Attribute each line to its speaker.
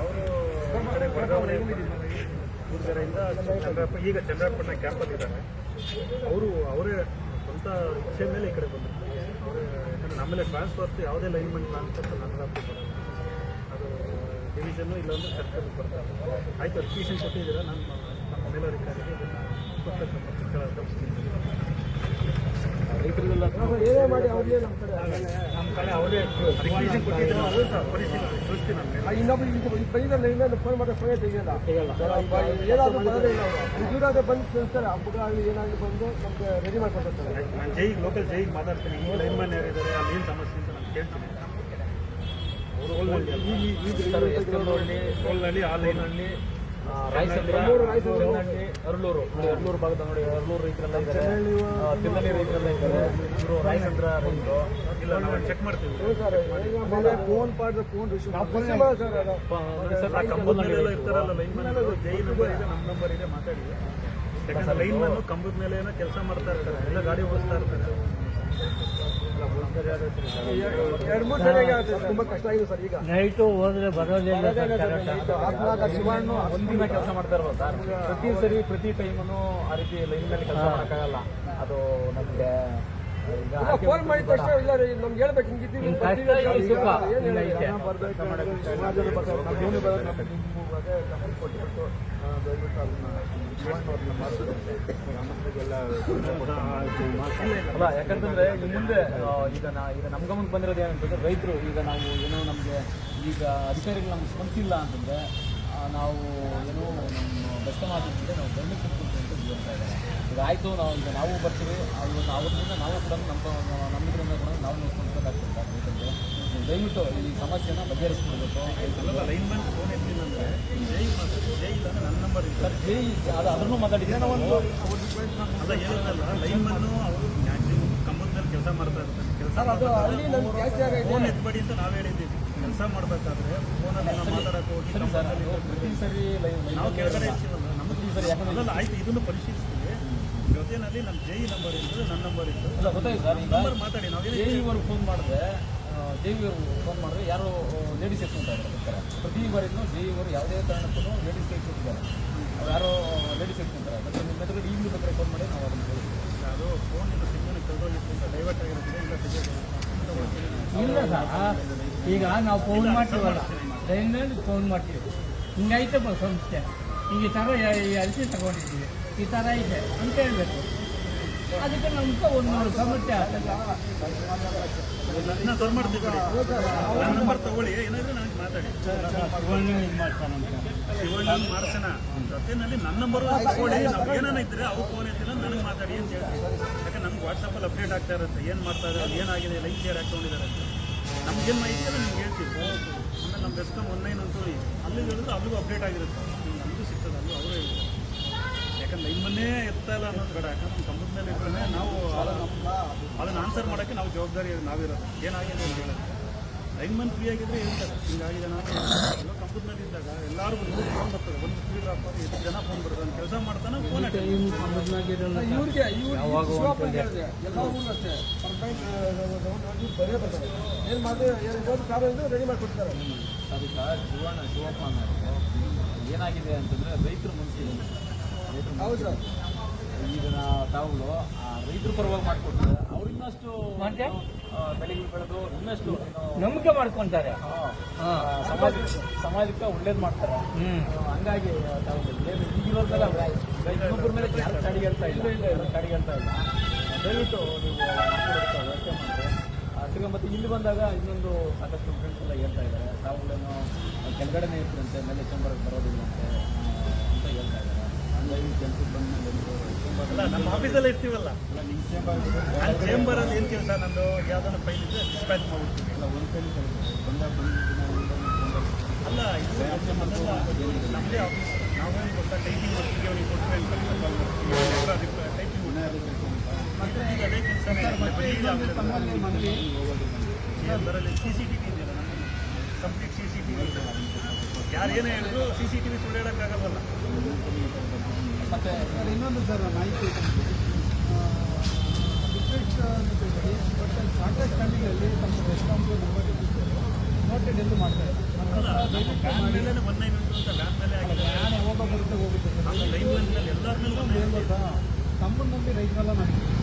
Speaker 1: ಅವರು ಚಂದ್ರಪ್ಪ ಈಗ ಚಂದ್ರಪ್ಪನ ಕ್ಯಾಂಪಲ್ಲಿ ಇದ್ದಾರೆ ಅವರು ಅವರೇ ಸ್ವಂತ ಇಚ್ಛೆ ಮೇಲೆ ಈ ಕಡೆ ಬಂದರು ಅವರು ಯಾಕಂದ್ರೆ ನಮ್ಮಲ್ಲೇ ಟ್ರಾನ್ಸ್ಫರ್ಸ್ ಯಾವುದೇ ಲೈನ್ಮೆಂಟ್ ಟ್ರಾನ್ಸ್ಫರ್ ಅಂತ ಬರಲ್ಲ ಅದು ಡಿವಿಷನ್ನು ಇಲ್ಲಾಂದ್ರೆ ಸರ್ಕಾರಕ್ಕೆ ಬರ್ತಾರೆ ಆಯಿತು ಅಪ್ಲಿಕೇಶನ್ ಕೊಟ್ಟಿದ್ದೀರಾ ನಾನು ನಮ್ಮ ಮೇಲಧಿಕಾರಿಗೆ ಇದನ್ನು ಕೊಟ್ಟು ತಪ್ಪಿಸ್ತೀನಿ
Speaker 2: ಮಾಡಿ ಅವ್ರಿಗೆ ನಮ್ಮ ಕಡೆ
Speaker 1: ನಮ್ಮ ಕಡೆ ಅವರೇ
Speaker 2: ಇನ್ನೊಂದು ಫೋನ್ ಮಾಡಿದ್ರೆ ಫೋನೇ ತೆಗಿಯಲ್ಲ. ಏನಾದರೂ ಬರೋದೇ ಇಲ್ಲ ಅವರು ಇವರಾದ್ರೆ ಬಂದು ಸ್ಪಂದಿಸ್ತಾರೆ ಹಬ್ಬ ಆಗಲಿ ಏನಾದರೂ ಬಂದು ನಮ್ಗೆ ರೆಡಿ ಮಾಡ್ಕೊಡ್ತಾರೆ.
Speaker 1: ನಾನು ಜೈಗೆ ಲೋಕಲ್ ಜೈಗೆ ಮಾತಾಡ್ತೀನಿ. ಈಗ ಲೈನ್ ಮ್ಯಾನ್ ಯಾರಿದ್ದಾರೆ ಅಲ್ಲಿ ಏನು ಸಮಸ್ಯೆ ಅಂತ ನಾನು ಕೇಳ್ತೀನಿ. ಅವರು ಹೋಲ್ನಲ್ಲಿ ಆ ಲೈನ್
Speaker 3: ಅರಳೂರು ಭಾಗದ ನೋಡಿ ಅರಳೂರು ರೈತರೆಲ್ಲ ಇದ್ದಾರೆ. ಆ, ರೈತರೆಲ್ಲ ಇದ್ದಾರೆ. ಇವರು ರಾಯಚಂದ್ರ ರೈತರು.
Speaker 1: ಇಲ್ಲ ನಾವು ಚೆಕ್ ಮಾಡ್ತೀವಿ.
Speaker 2: ಫೋನ್ ಮಾಡಿದ್ರೆ ಫೋನ್ ರಿಸೀವ್ ಸರ್
Speaker 1: ಕಂಬದಲ್ಲೆಲ್ಲ ಇರ್ತಾರಲ್ಲ ಲೈನ್ ಮ್ಯಾನ್ ಜೈ ನಂಬರ್ ಇದೆ ನಮ್ಮ ನಂಬರ್ ಇದೆ ಮಾತಾಡಿ. ಯಾಕಂದ್ರೆ ಲೈನ್ ಮ್ಯಾನ್ ಕಂಬದ ಮೇಲೆ ಏನೋ ಕೆಲಸ ಮಾಡ್ತಾ ಇರ್ತಾರೆ ಎಲ್ಲ ಗಾಡಿ ಓಡಿಸ್ತಾ ಇರ್ತಾರೆ.
Speaker 2: ಎರಡು ಮೂರು ಸರಿ ತುಂಬ ಕಷ್ಟ ಆಗಿದೆ ಸರ್ ಈಗ.
Speaker 4: ನೈಟು ಹೋದ್ರೆ ಬರೋದಿಲ್ಲ
Speaker 2: ಆತ್ಮಹತ್ಯೆ ಶಿವಣ್ಣ
Speaker 3: ಒಂದಿನ ಕೆಲಸ ಮಾಡ್ತಾ ಇರೋದು ಸರ್. ಪ್ರತಿ ಸರಿ ಪ್ರತಿ ಟೈಮನು ಆ ರೀತಿ ಲೈನ್ ಮೇಲೆ ಕೆಲಸ ಮಾಡೋಕ್ಕಾಗಲ್ಲ. ಅದು ನಮಗೆ ಈಗ
Speaker 2: ಫೋನ್ ಮಾಡಿದ ತಕ್ಷಣ ಇಲ್ಲ ರೀ ನಮ್ಗೆ ಹೇಳ್ಬೇಕು ಹಿಂಗಿದ್ದೀವಿ
Speaker 4: ನಿಮ್ ಕಷ್ಟ ಸುಖ. ಇಲ್ಲ
Speaker 3: ಅಲ್ಲ ಯಾಕಂತಂದ್ರೆ ಇನ್ನು ಮುಂದೆ ಈಗ ನಾ ಈಗ ನಮ್ಮ ಗಮನಕ್ಕೆ ಬಂದಿರೋದು ಏನಂತಂದ್ರೆ ರೈತರು ಈಗ ನಾವು ಏನೋ ನಮಗೆ ಈಗ ಅಧಿಕಾರಿಗಳು ನಮ್ಗೆ ಸ್ಪಂದಿಸಿಲ್ಲ ಅಂತಂದ್ರೆ ನಾವು ಏನೋ ನಮ್ಮ ಬೆಸ್ಟ್ ಮಾತಿದ್ರೆ ನಾವು ಬೆಣ್ಣೆ ಅಂತ ಹೇಳ್ತಾ ಇದ್ದಾರೆ. ಈಗ ಆಯಿತು ನಾವು ಈಗ ನಾವು ಬರ್ತೀವಿ ಆ, ಇವತ್ತು ಅವತ್ತಿಂದ ನಾವು ಕೂಡ ನಮ್ಮ ನಮ್ಮ ಇದರಿಂದ ಕೂಡ ನಾವು ನೋಡ್ಕೊಳ್ಬೇಕಾಗ್ತದೆ ರೈತರಿಗೆ ನೀವು ದಯವಿಟ್ಟು ಈ ಸಮಸ್ಯೆನ ಬಗೆಹರಿಸ್ಕೊಡ್ಬೇಕು.
Speaker 1: ನನ್ನ ನಂಬರ್
Speaker 3: ಸರ್ ಜೈ ಅದು ಅದನ್ನು ಮಾತಾಡಿದ್ರೆ ಒಂದು
Speaker 1: ಹೇಳಿದ್ನಲ್ಲ ಅವರು ಕೆಲಸ ಮಾಡ್ತಾ ಇರ್ತಾರೆ. ಕೆಲಸ ಫೋನ್ ಎತ್ಬೇಡಿ ಅಂತ ನಾವು ಹೇಳಿದ್ದೀವಿ. ಕೆಲಸ ಮಾಡ್ಬೇಕಾದ್ರೆ ಫೋನಲ್ಲಿ ಏನೋ ಮಾತಾಡಕ್ಕೆ ಹೋಗಿ
Speaker 3: ಸರ್ ಪ್ರತಿ ಸರಿ ಲೈವ್
Speaker 1: ನಾವು ಕೆಳಗಡೆ ಇರ್ತೀವಲ್ಲ ನಮ್ಮ
Speaker 3: ಸರಿ ಯಾಕಂದ್ರೆ
Speaker 1: ಆಯ್ತು ಇದನ್ನು ಪರಿಶೀಲಿಸ್ತೀವಿ. ಜೊತೆನಲ್ಲಿ ನನ್ನ ಜೈ ನಂಬರ್ ಇತ್ತು ನನ್ನ ನಂಬರ್ ಇತ್ತು.
Speaker 3: ಇಲ್ಲ ಗೊತ್ತಾಯ್ತು ಸರ್.
Speaker 1: ನಂಬರ್ ಮಾತಾಡಿ ನಾವು
Speaker 3: ಜೈ ಫೋನ್ ಮಾಡಿದ್ರೆ ಜೆ ಬಂದ್ ಫೋನ್ ಮಾಡಿದ್ರೆ ಯಾರೋ ಲೇಡೀಸ್ ಎತ್ಕೊಂತ ಇದ್ದಾರೆ ಪ್ರತಿ ಬಾರಿನೂ ದೇವಿಯವರು ಯಾವುದೇ ಕಾರಣಕ್ಕೂ ಲೇಡೀಸ್ ಕೈ ಕೊಟ್ಟಿದ್ದಾರೆ ಅವ್ರು ಯಾರೋ ಲೇಡೀಸ್ ಎತ್ಕೊಂತಾರೆ ಮತ್ತೆ ನಿಮ್ಮ ಮೆದುಗಡೆ ಈಗಲೂ ಬೇಕಾದ್ರೆ ಫೋನ್ ಮಾಡಿ ನಾವು ಅದನ್ನು
Speaker 1: ಅದು ಫೋನ್ ಇಲ್ಲ ಸಿಗ್ನಲ್ ಅಂತ ಡೈವರ್ಟ್ ಆಗಿರೋದಿಲ್ಲ ಇಲ್ಲ
Speaker 4: ಇಲ್ಲ ಸರ್ ಈಗ ನಾವು ಫೋನ್ ಮಾಡ್ತೀವಲ್ಲ ಡೈನ್ ಫೋನ್ ಮಾಡ್ತೀವಿ. ಹಿಂಗೈತೆ ಬ- ಸಂಸ್ಥೆ. ಈಗ ಈ ಥರ ಈ ಅರಿಸಿ ತಗೊಂಡಿದ್ದೀವಿ. ಈ ಥರ ಇದೆ ಅಂತ ಹೇಳ್ಬೇಕು. ಅದಕ್ಕೆ ನಮ್ಗೆ ಒಂದು ಮೂರು ಸಮಸ್ಯೆ ಆಗ್ತದೆ.
Speaker 1: ನಾನು ಮಾಡ್ತೀವಿ ನನ್ನ ನಂಬರ್ ತಗೊಳ್ಳಿ. ಏನಾದರೂ ನನಗೆ ಮಾತಾಡಿ.
Speaker 4: ಇದು ಮಾಡ್ತಾನಂತ
Speaker 1: ಶಿವಣ್ಣ ಮಾಡ್ಸೋಣ. ಜೊತೆನಲ್ಲಿ ನನ್ನ ನಂಬರ್ ತಗೊಳ್ಳಿ. ನಮ್ಗೆ ಏನಾನ ಇದ್ರೆ ಅವ್ರು ಫೋನ್ ಇದ್ದಿಲ್ಲ ನನಗೆ ಮಾತಾಡಿ ಅಂತ ಹೇಳ್ತೀವಿ ಯಾಕಂದ್ರೆ ನಮ್ಗೆ ವಾಟ್ಸಪ್ಪಲ್ಲಿ ಅಪ್ಡೇಟ್ ಆಗ್ತಾ ಇರುತ್ತೆ. ಏನು ಮಾಡ್ತಾ ಇದ್ದಾರೆ ಏನಾಗಿದೆ ಲೈಕ್ ಶೇರ್ ಹಾಕೊಂಡಿದ್ದಾರೆ ಅಂತ. ನಮ್ಗೇನು ಮಾಹಿತಿ ಇದೆ ನಿಮ್ಗೆ ಹೇಳ್ತೀವಿ ಆಮೇಲೆ ನಮ್ಮ ಬೆಸ್ಕಮ್ ಒನ್ ನೈನ್ ಅಂತೂ ಅಲ್ಲಿಗೆ ಹೇಳಿದ್ರೆ ಅಲ್ಲಿಗೂ ಅಪ್ಡೇಟ್ ಆಗಿರುತ್ತೆ. ನಮಗೂ ಸಿಗ್ತದೆ ಅಲ್ಲೂ ಅವರು ಹೇಳ್ತಾರೆ ಯಾಕಂದ್ರೆ ಲೈನ್ ಮನ್ನೇ ಎತ್ತಾ ಇಲ್ಲ ಅನ್ನೋದು ಬೇಡ ಯಾಕಂದ್ರೆ ನಮ್ಮ ಕಂಬದ ಮೇಲೆ ಇದ್ರೆ ನಾವು ಅದನ್ನ ಆನ್ಸರ್ ಮಾಡೋಕ್ಕೆ ನಾವು ಜವಾಬ್ದಾರಿ ನಾವಿರೋದು ಏನಾಗಿದೆ ಅಂತ ಹೇಳೋದು ಲೈನ್ ಮನ್ ಫ್ರೀ ಆಗಿದ್ರೆ ಹೇಳ್ತಾರೆ ಹಿಂಗಾಗಿದೆ ನಾನು ಎಲ್ಲ ಮೇಲೆ ಇದ್ದಾಗ ಎಲ್ಲರೂ ನೂರು ಫೋನ್ ಬರ್ತದೆ ಒಂದು ಫ್ರೀ ಡ್ರಾಪ್ ಆದ್ರೆ ಎಷ್ಟು ಜನ ಫೋನ್ ಬರ್ತದೆ ಅಂತ ಕೆಲಸ ಮಾಡ್ತಾನೆ ಫೋನ್
Speaker 2: ಇವ್ರಿಗೆ ಇವ್ರಿಗೆ ಎಲ್ಲ ಊರು ಅಷ್ಟೇ ಪರ್ಮನೆಂಟ್ ಬರೇ ಬರ್ತಾರೆ ಏನು ಮಾಡಿ ಏನು ಹೋದ ಪ್ರಾಬ್ಲಮ್ ಇದ್ರೆ ರೆಡಿ ಮಾಡಿಕೊಡ್ತಾರೆ
Speaker 3: ಅದಕ್ಕೆ ಶಿವಣ್ಣ ಶಿವಪ್ಪ ಏನಾಗಿದೆ ಅಂತಂದ್ರೆ ರೈತರು ರೈತರ
Speaker 2: ಹೌದು ಸರ್.
Speaker 3: ಈಗ ತಾವುಗಳು ರೈತರ ಪರವಾಗಿ ಮಾಡ್ಕೊಡ್ತಾರೆ ಅವ್ರು ಇನ್ನಷ್ಟು
Speaker 4: ಮತ್ತೆ?
Speaker 3: ಬೆಳೆಗಳು ಬೆಳೆದು ಇನ್ನಷ್ಟು
Speaker 4: ನಂಬಿಕೆ ಮಾಡ್ಕೊಂತಾರೆ.
Speaker 3: ಸಮಾಜ ಸಮಾಜಕ್ಕೆ ಒಳ್ಳೇದು ಮಾಡ್ತಾರೆ. ಹಂಗಾಗಿ ತಾವು ಈಗಿರೋದಲ್ಲ ಇನ್ನೊಬ್ಬರ ಮೇಲೆ ಕಡಿಗೆ ಅಂತ ಹೇಳ್ತಾ ಇಲ್ಲ. ಕಡಿಗೆ ಹೇಳ್ತಾ ಇಲ್ಲ. ದಯವಿಟ್ಟು ನೀವು ವ್ಯವಸ್ಥೆ ಮಾಡಿದ್ರೆ ಆ, ಮತ್ತೆ ಇಲ್ಲಿ ಬಂದಾಗ ಇನ್ನೊಂದು ಸಾಕಷ್ಟು ಫ್ರೆಂಡ್ಸ್ ಎಲ್ಲ ಹೇಳ್ತಾ ಇದ್ದಾರೆ. ತಾವುಗಳೇನು ಕೆಳಗಡೆನೇ ಇರ್ತಂತೆ ಮೇಲೆ ಚೇಂಬರ್ಗೆ ಬರೋದಿಲ್ಲಂತೆ ಆ, ಅಂತ.
Speaker 1: ಅಲ್ಲ, ನಮ್ಮ ಆಫೀಸಲ್ಲೇ ಇರ್ತೀವಲ್ಲ?
Speaker 3: ನಿಮ್ಮ ಚೇಂಬರ್
Speaker 1: ಚೇಂಬರಲ್ಲಿ ಏನು ಕೆಲಸ ನಂದು ಯಾವ್ದಾನ ಫೈಲ್ ಇದ್ರೆ ಡಿಸ್ಪ್ಯಾಚ್ ಮಾಡ್ಬಿಡ್ತೀವಿ.
Speaker 3: ಇಲ್ಲ ಒಂದು ಕೈ ಬಂದಾಗ ಬಂದಿದ್ದೀನಿ
Speaker 1: ಅಲ್ಲ ಇದು ನಮ್ಮದೇ ಆಫೀಸ್ ನಾವೇನು ಗೊತ್ತಾ ಟೈಪಿಂಗ್ ವರ್ಕಿಗೆ ಅವ್ರಿಗೆ ಕೊಟ್ಟರೆ ಟೈಪಿಂಗ್ ಮತ್ತೆ ಈಗ ಅದೇ ಕೆಲಸ ಅದರಲ್ಲಿ ಸಿ ಸಿ ಟಿ ವಿ ಇದೆಯಲ್ಲ complete C C T V ಯಾರು ಏನೇ ಹೇಳಿದ್ರು ಸಿ ಸಿ ಟಿ ವಿ ಸುಳ್ಳು
Speaker 3: ಮತ್ತೆ
Speaker 2: ಇನ್ನೊಂದು ಸರ್ ಮಾಹಿತಿ ಬಟ್ ಹಳ್ಳಿಗಳಲ್ಲಿ ತಮ್ಮ ರೆಸ್ಪಾನ್ಸ್ ನೋಟೆಡ್ ಎಂದು ಮಾಡ್ತಾರೆ
Speaker 1: ವ್ಯಾನ್ ಮೇಲೆ ಒನ್ ನೈನ್ ಅಂತ ಮೇಲೆ ಆಗಿದೆ
Speaker 5: ನಾನು ಯಾವಾಗ ಬರುತ್ತೆ ಹೋಗುತ್ತೆ
Speaker 1: ನಮ್ಮ ಲೈನ್
Speaker 5: ಗೊತ್ತಾ ತಮ್ಮನ್ನ ನಂಬಿ ರೈತರೆಲ್ಲ ನನಗೆ